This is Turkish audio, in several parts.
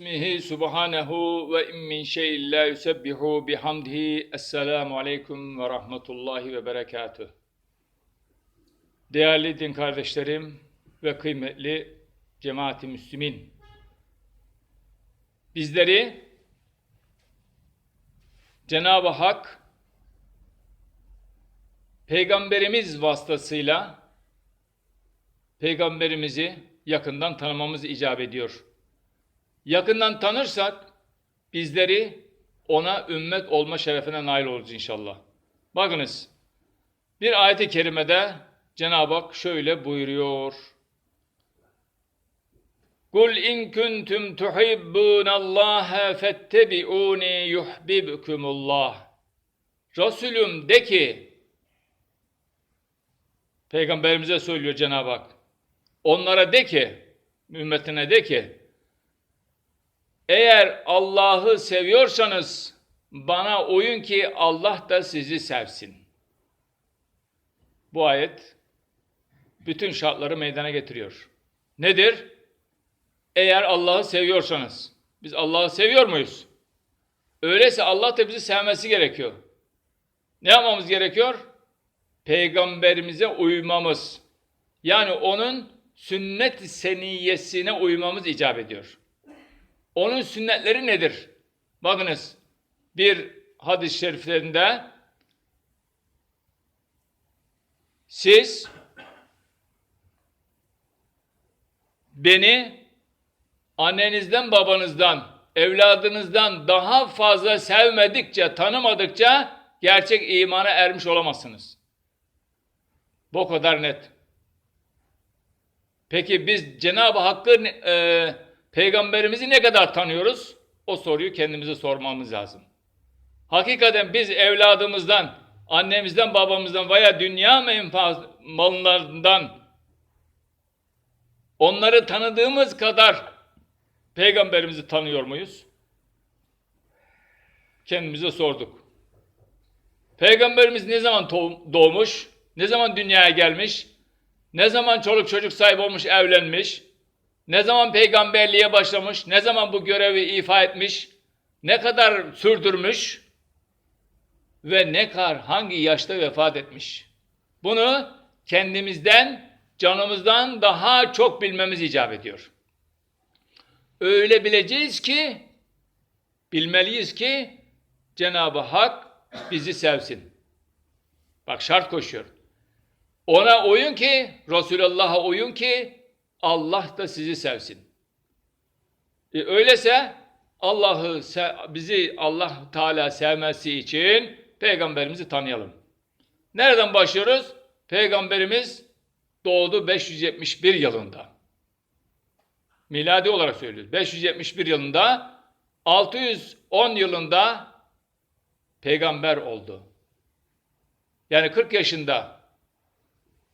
ismihi subhanehu ve in min şeyin la yusebbihu bihamdihi. Esselamu aleyküm ve rahmetullahi ve berekatuh. Değerli din kardeşlerim ve kıymetli cemaati müslümin. Bizleri Cenab-ı Hak Peygamberimiz vasıtasıyla Peygamberimizi yakından tanımamız icap ediyor. Yakından tanırsak bizleri ona ümmet olma şerefine nail oluruz inşallah. Bakınız bir ayet-i kerimede Cenab-ı Hak şöyle buyuruyor. Kul in kuntum tuhibbunallaha fettebi'uni yuhibbukumullah. Resulüm de ki Peygamberimize söylüyor Cenab-ı Hak. Onlara de ki, ümmetine de ki, eğer Allah'ı seviyorsanız bana uyun ki Allah da sizi sevsin. Bu ayet bütün şartları meydana getiriyor. Nedir? Eğer Allah'ı seviyorsanız, biz Allah'ı seviyor muyuz? Öyleyse Allah da bizi sevmesi gerekiyor. Ne yapmamız gerekiyor? Peygamberimize uymamız. Yani onun sünnet-i seniyyesine uymamız icap ediyor. Onun sünnetleri nedir? Bakınız bir hadis-i şeriflerinde siz beni annenizden babanızdan evladınızdan daha fazla sevmedikçe tanımadıkça gerçek imana ermiş olamazsınız. Bu kadar net. Peki biz Cenab-ı Hakk'ı e, peygamberimizi ne kadar tanıyoruz? O soruyu kendimize sormamız lazım. Hakikaten biz evladımızdan, annemizden, babamızdan veya dünya menfaat onları tanıdığımız kadar peygamberimizi tanıyor muyuz? Kendimize sorduk. Peygamberimiz ne zaman doğmuş? Ne zaman dünyaya gelmiş? Ne zaman çoluk çocuk sahibi olmuş, evlenmiş? Ne zaman peygamberliğe başlamış? Ne zaman bu görevi ifa etmiş? Ne kadar sürdürmüş? Ve ne kadar hangi yaşta vefat etmiş? Bunu kendimizden, canımızdan daha çok bilmemiz icap ediyor. Öyle bileceğiz ki, bilmeliyiz ki Cenab-ı Hak bizi sevsin. Bak şart koşuyor. Ona uyun ki, Resulullah'a uyun ki Allah da sizi sevsin. E öyleyse Allah'ı bizi Allah Teala sevmesi için peygamberimizi tanıyalım. Nereden başlıyoruz? Peygamberimiz doğdu 571 yılında. Miladi olarak söylüyoruz. 571 yılında 610 yılında peygamber oldu. Yani 40 yaşında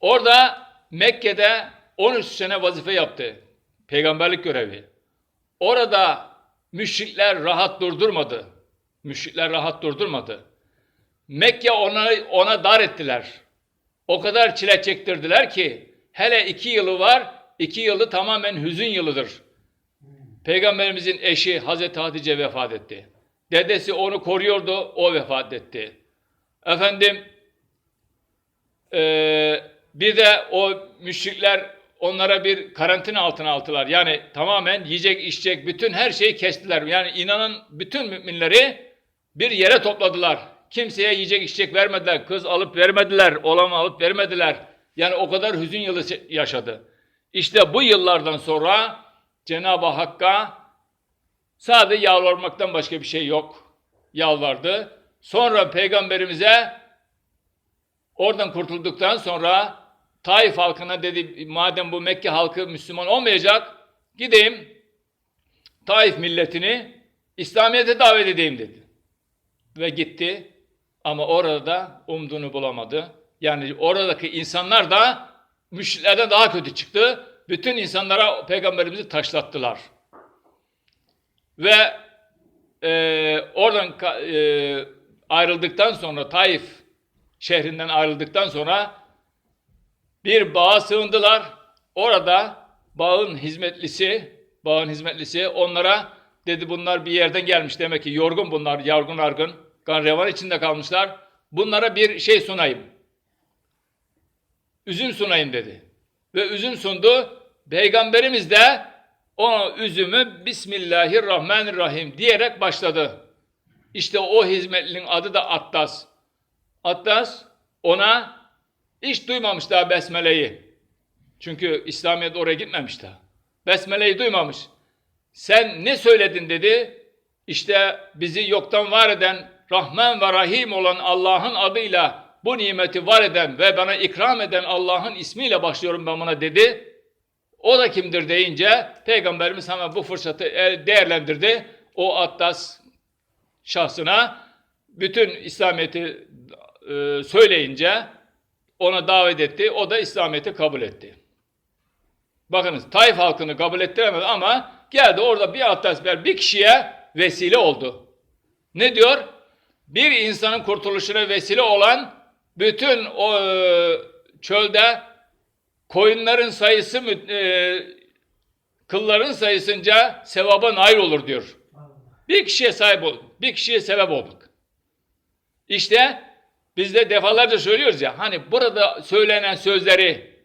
Orada Mekke'de 13 sene vazife yaptı. Peygamberlik görevi. Orada müşrikler rahat durdurmadı. Müşrikler rahat durdurmadı. Mekke ona, ona dar ettiler. O kadar çile çektirdiler ki hele iki yılı var, iki yılı tamamen hüzün yılıdır. Peygamberimizin eşi Hazreti Hatice vefat etti. Dedesi onu koruyordu, o vefat etti. Efendim, eee bir de o müşrikler onlara bir karantina altına aldılar. Yani tamamen yiyecek, içecek, bütün her şeyi kestiler. Yani inanan bütün müminleri bir yere topladılar. Kimseye yiyecek, içecek vermediler. Kız alıp vermediler, oğlan alıp vermediler. Yani o kadar hüzün yılı yaşadı. İşte bu yıllardan sonra Cenab-ı Hakk'a sadece yalvarmaktan başka bir şey yok. Yalvardı. Sonra peygamberimize oradan kurtulduktan sonra Taif halkına dedi madem bu Mekke halkı Müslüman olmayacak gideyim Taif milletini İslamiyet'e davet edeyim dedi. Ve gitti ama orada da umduğunu bulamadı. Yani oradaki insanlar da müşriklerden daha kötü çıktı. Bütün insanlara peygamberimizi taşlattılar. Ve e, oradan e, ayrıldıktan sonra Taif şehrinden ayrıldıktan sonra bir bağa sığındılar. Orada bağın hizmetlisi, bağın hizmetlisi onlara Dedi bunlar bir yerden gelmiş demek ki yorgun bunlar, yorgun argın. Kan revan içinde kalmışlar. Bunlara bir şey sunayım. Üzüm sunayım dedi. Ve üzüm sundu. Peygamberimiz de o üzümü Bismillahirrahmanirrahim diyerek başladı. İşte o hizmetlinin adı da Attas. Attas ona hiç duymamış daha Besmele'yi. Çünkü İslamiyet oraya gitmemiş daha. Besmele'yi duymamış. Sen ne söyledin dedi. İşte bizi yoktan var eden Rahman ve Rahim olan Allah'ın adıyla bu nimeti var eden ve bana ikram eden Allah'ın ismiyle başlıyorum ben buna dedi. O da kimdir deyince Peygamberimiz hemen bu fırsatı değerlendirdi. O Attas şahsına bütün İslamiyet'i e, söyleyince ona davet etti. O da İslamiyet'i kabul etti. Bakınız Taif halkını kabul ettiremedi ama geldi orada bir Attasber bir kişiye vesile oldu. Ne diyor? Bir insanın kurtuluşuna vesile olan bütün o e, çölde koyunların sayısı e, kılların sayısınca sevaba nail olur diyor. Bir kişiye sahip ol, bir kişiye sebep olduk. İşte biz de defalarca söylüyoruz ya hani burada söylenen sözleri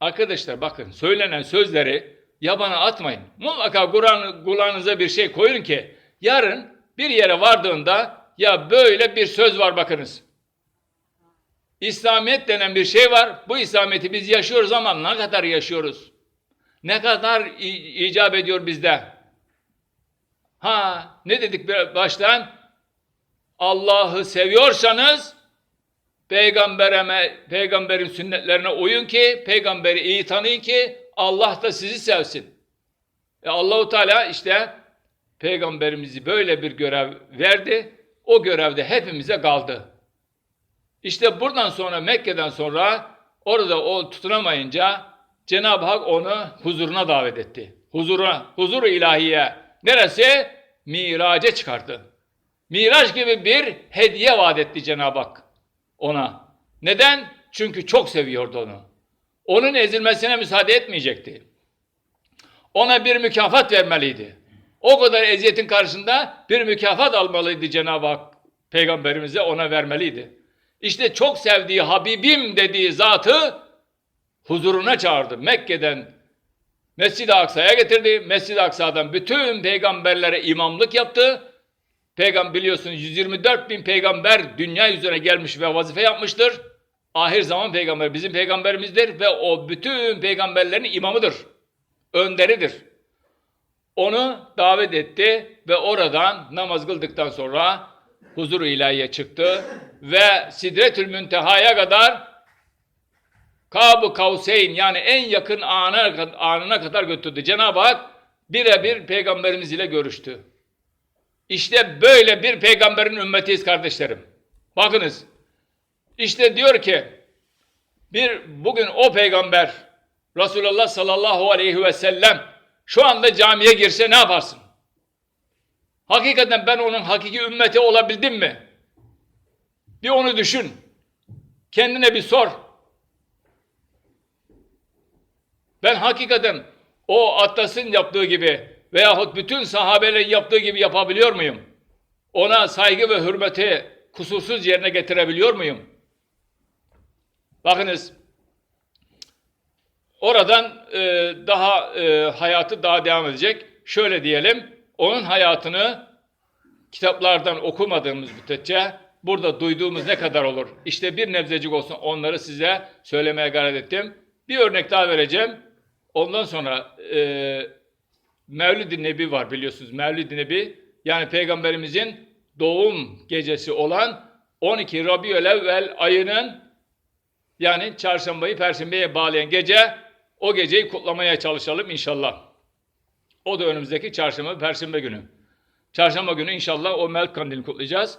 arkadaşlar bakın söylenen sözleri yabana atmayın. Mutlaka kulağınıza bir şey koyun ki yarın bir yere vardığında ya böyle bir söz var bakınız. İslamiyet denen bir şey var. Bu İslamiyet'i biz yaşıyoruz ama ne kadar yaşıyoruz? Ne kadar icap ediyor bizde? Ha ne dedik baştan? Allah'ı seviyorsanız peygamberime, peygamberin sünnetlerine uyun ki, peygamberi iyi tanıyın ki Allah da sizi sevsin. E Allahu Teala işte peygamberimizi böyle bir görev verdi. O görevde hepimize kaldı. İşte buradan sonra Mekke'den sonra orada o tutunamayınca Cenab-ı Hak onu huzuruna davet etti. Huzura, huzur ilahiye. Neresi? Miraca çıkardı. Miraç gibi bir hediye vaat etti Cenab-ı Hak ona. Neden? Çünkü çok seviyordu onu. Onun ezilmesine müsaade etmeyecekti. Ona bir mükafat vermeliydi. O kadar eziyetin karşısında bir mükafat almalıydı Cenab-ı Hak. Peygamberimize ona vermeliydi. İşte çok sevdiği Habibim dediği zatı huzuruna çağırdı. Mekke'den Mescid-i Aksa'ya getirdi. Mescid-i Aksa'dan bütün peygamberlere imamlık yaptı. Peygamber biliyorsunuz 124 bin peygamber dünya üzerine gelmiş ve vazife yapmıştır. Ahir zaman peygamber bizim peygamberimizdir ve o bütün peygamberlerin imamıdır. Önderidir. Onu davet etti ve oradan namaz kıldıktan sonra huzur-u ilahiye çıktı ve Sidretül Münteha'ya kadar Kab-ı Kavseyn yani en yakın anına, anına kadar götürdü. Cenab-ı Hak birebir peygamberimiz ile görüştü. İşte böyle bir peygamberin ümmetiyiz kardeşlerim. Bakınız. İşte diyor ki bir bugün o peygamber Resulullah sallallahu aleyhi ve sellem şu anda camiye girse ne yaparsın? Hakikaten ben onun hakiki ümmeti olabildim mi? Bir onu düşün. Kendine bir sor. Ben hakikaten o Attas'ın yaptığı gibi veyahut bütün sahabelerin yaptığı gibi yapabiliyor muyum? Ona saygı ve hürmeti kusursuz yerine getirebiliyor muyum? Bakınız, oradan e, daha e, hayatı daha devam edecek. Şöyle diyelim, onun hayatını kitaplardan okumadığımız müddetçe burada duyduğumuz ne kadar olur? İşte bir nebzecik olsun onları size söylemeye gayret ettim. Bir örnek daha vereceğim. Ondan sonra e, Mevlid-i Nebi var biliyorsunuz. Mevlid-i Nebi yani peygamberimizin doğum gecesi olan 12 Rabiül Evvel ayının yani çarşambayı perşembeye bağlayan gece o geceyi kutlamaya çalışalım inşallah. O da önümüzdeki çarşamba perşembe günü. Çarşamba günü inşallah o Mevlid kandilini kutlayacağız.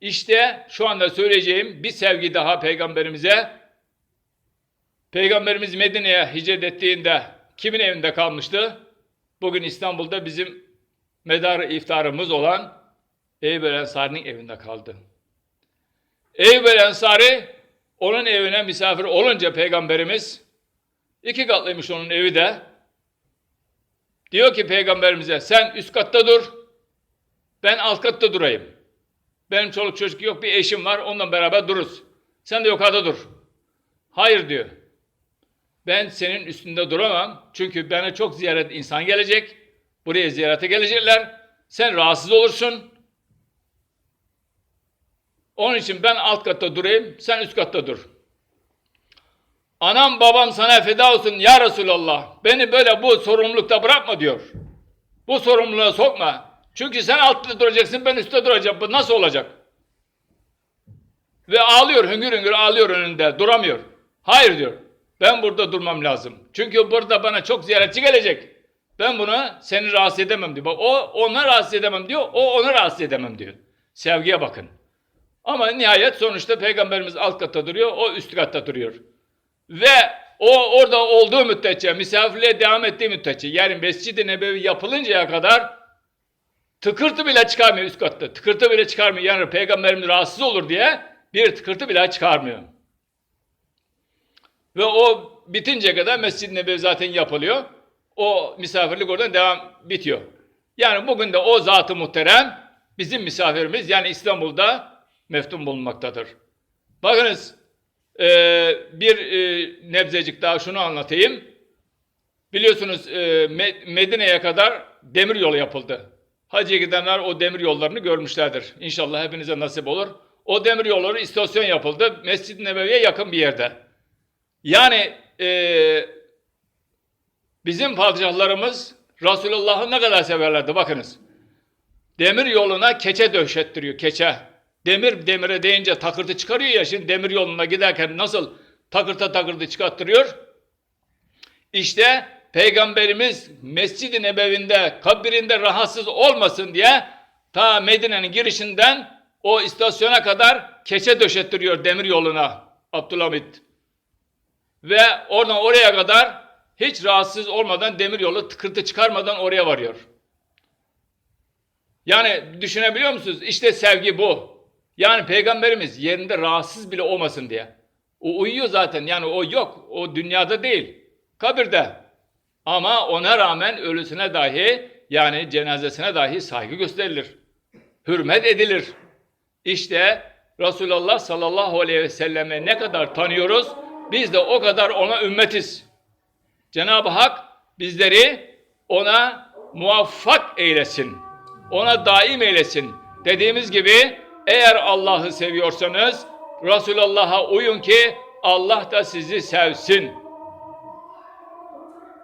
İşte şu anda söyleyeceğim bir sevgi daha peygamberimize. Peygamberimiz Medine'ye hicret ettiğinde kimin evinde kalmıştı? Bugün İstanbul'da bizim medar iftarımız olan Eyüp Ensari'nin evinde kaldı. Eyüp Ensari onun evine misafir olunca peygamberimiz iki katlıymış onun evi de. Diyor ki peygamberimize sen üst katta dur Ben alt katta durayım. Benim çoluk çocuk yok bir eşim var onunla beraber dururuz. Sen de yukarıda dur. Hayır diyor. Ben senin üstünde duramam. Çünkü bana çok ziyaret insan gelecek. Buraya ziyarete gelecekler. Sen rahatsız olursun. Onun için ben alt katta durayım, sen üst katta dur. Anam babam sana feda olsun ya Resulallah. Beni böyle bu sorumlulukta bırakma diyor. Bu sorumluluğa sokma. Çünkü sen altta duracaksın, ben üstte duracağım. Bu nasıl olacak? Ve ağlıyor, hüngür hüngür ağlıyor önünde, duramıyor. Hayır diyor, ben burada durmam lazım. Çünkü burada bana çok ziyaretçi gelecek. Ben bunu seni rahatsız edemem diyor. Bak o ona rahatsız edemem diyor, o ona rahatsız edemem diyor. Sevgiye bakın. Ama nihayet sonuçta peygamberimiz alt katta duruyor, o üst katta duruyor. Ve o orada olduğu müddetçe, misafirliğe devam ettiği müddetçe, yani Mescid-i Nebevi yapılıncaya kadar tıkırtı bile çıkarmıyor üst katta. Tıkırtı bile çıkarmıyor. Yani peygamberimiz rahatsız olur diye bir tıkırtı bile çıkarmıyor. Ve o bitince kadar Mescid-i Nebevi zaten yapılıyor. O misafirlik oradan devam bitiyor. Yani bugün de o zat-ı muhterem bizim misafirimiz yani İstanbul'da meftun bulunmaktadır. Bakınız eee, bir eee, nebzecik daha şunu anlatayım. Biliyorsunuz Me- Medine'ye kadar demir yolu yapıldı. Hacıya gidenler o demir yollarını görmüşlerdir. İnşallah hepinize nasip olur. O demir yolları istasyon yapıldı. Mescid-i Nebevi'ye yakın bir yerde. Yani eee, bizim padişahlarımız Resulullah'ı ne kadar severlerdi bakınız. Demir yoluna keçe döşettiriyor, keçe. Demir demire deyince takırtı çıkarıyor ya, şimdi demir yoluna giderken nasıl takırta takırtı çıkarttırıyor? İşte Peygamberimiz Mescid-i Nebevi'nde, kabirinde rahatsız olmasın diye ta Medine'nin girişinden o istasyona kadar keçe döşettiriyor demir yoluna Abdülhamit. Ve oradan oraya kadar hiç rahatsız olmadan demir yolu tıkırtı çıkarmadan oraya varıyor. Yani düşünebiliyor musunuz? İşte sevgi bu. Yani peygamberimiz yerinde rahatsız bile olmasın diye. O uyuyor zaten yani o yok. O dünyada değil. Kabirde. Ama ona rağmen ölüsüne dahi yani cenazesine dahi saygı gösterilir. Hürmet edilir. İşte Resulullah sallallahu aleyhi ve selleme ne kadar tanıyoruz biz de o kadar ona ümmetiz. Cenab-ı Hak bizleri ona muvaffak eylesin. Ona daim eylesin. Dediğimiz gibi eğer Allah'ı seviyorsanız Resulullah'a uyun ki Allah da sizi sevsin.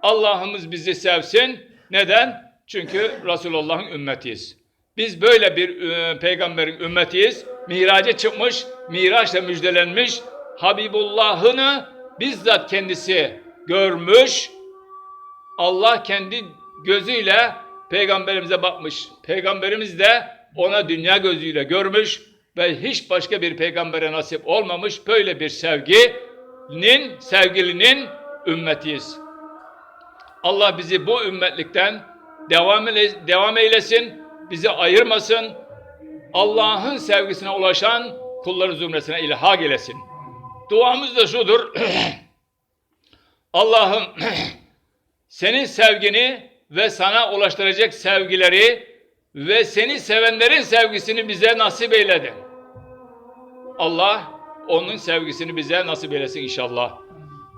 Allah'ımız bizi sevsin. Neden? Çünkü Resulullah'ın ümmetiyiz. Biz böyle bir e, peygamberin ümmetiyiz. Miraca çıkmış, miraçla müjdelenmiş. Habibullah'ını bizzat kendisi görmüş. Allah kendi gözüyle peygamberimize bakmış. Peygamberimiz de ona dünya gözüyle görmüş ve hiç başka bir peygambere nasip olmamış böyle bir sevginin, sevgilinin ümmetiyiz. Allah bizi bu ümmetlikten devam, eyle- devam eylesin, bizi ayırmasın. Allah'ın sevgisine ulaşan kulları zümresine ilhak eylesin. Duamız da şudur. Allah'ım senin sevgini ve sana ulaştıracak sevgileri ve seni sevenlerin sevgisini bize nasip eyledi. Allah onun sevgisini bize nasip eylesin inşallah.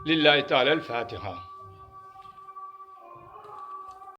Lillahi Teala'l Fatiha.